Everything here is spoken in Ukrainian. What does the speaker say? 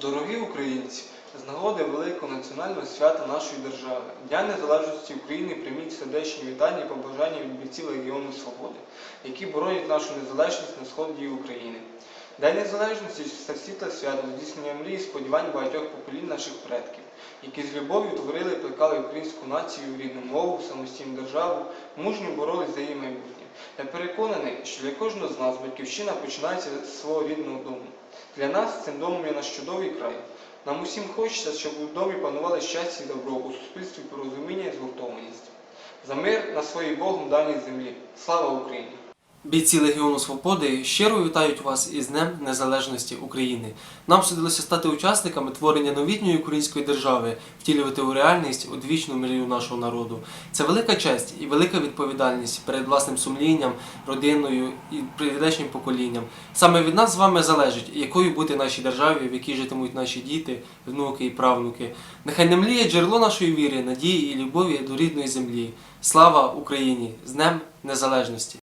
Дорогі українці, з нагоди великого національного свята нашої держави, Дня Незалежності України прийміть сердечні вітання і побажання від бійців Легіону Свободи, які боронять нашу незалежність на сході України. День Незалежності це світле свято здійснення мрій і сподівань багатьох поколінь наших предків, які з любов'ю творили і плекали українську націю, рідну мову, самостійну державу, мужньо боролись за її майбутнє. Я переконаний, що для кожного з нас батьківщина починається з свого рідного дому. Для нас цим домом є наш чудовий край. Нам усім хочеться, щоб у домі панували щастя і добро, у суспільстві порозуміння і згуртованість. За мир на своїй Богом даній землі. Слава Україні! Бійці Легіону Свободи щиро вітають вас із Днем Незалежності України. Нам судилося стати учасниками творення новітньої української держави, втілювати у реальність одвічну мрію нашого народу. Це велика честь і велика відповідальність перед власним сумлінням, родиною і прийдешнім поколінням. Саме від нас з вами залежить, якою бути нашій державі, в якій житимуть наші діти, внуки і правнуки. Нехай не мліє джерело нашої віри, надії і любові до рідної землі. Слава Україні! З Днем Незалежності!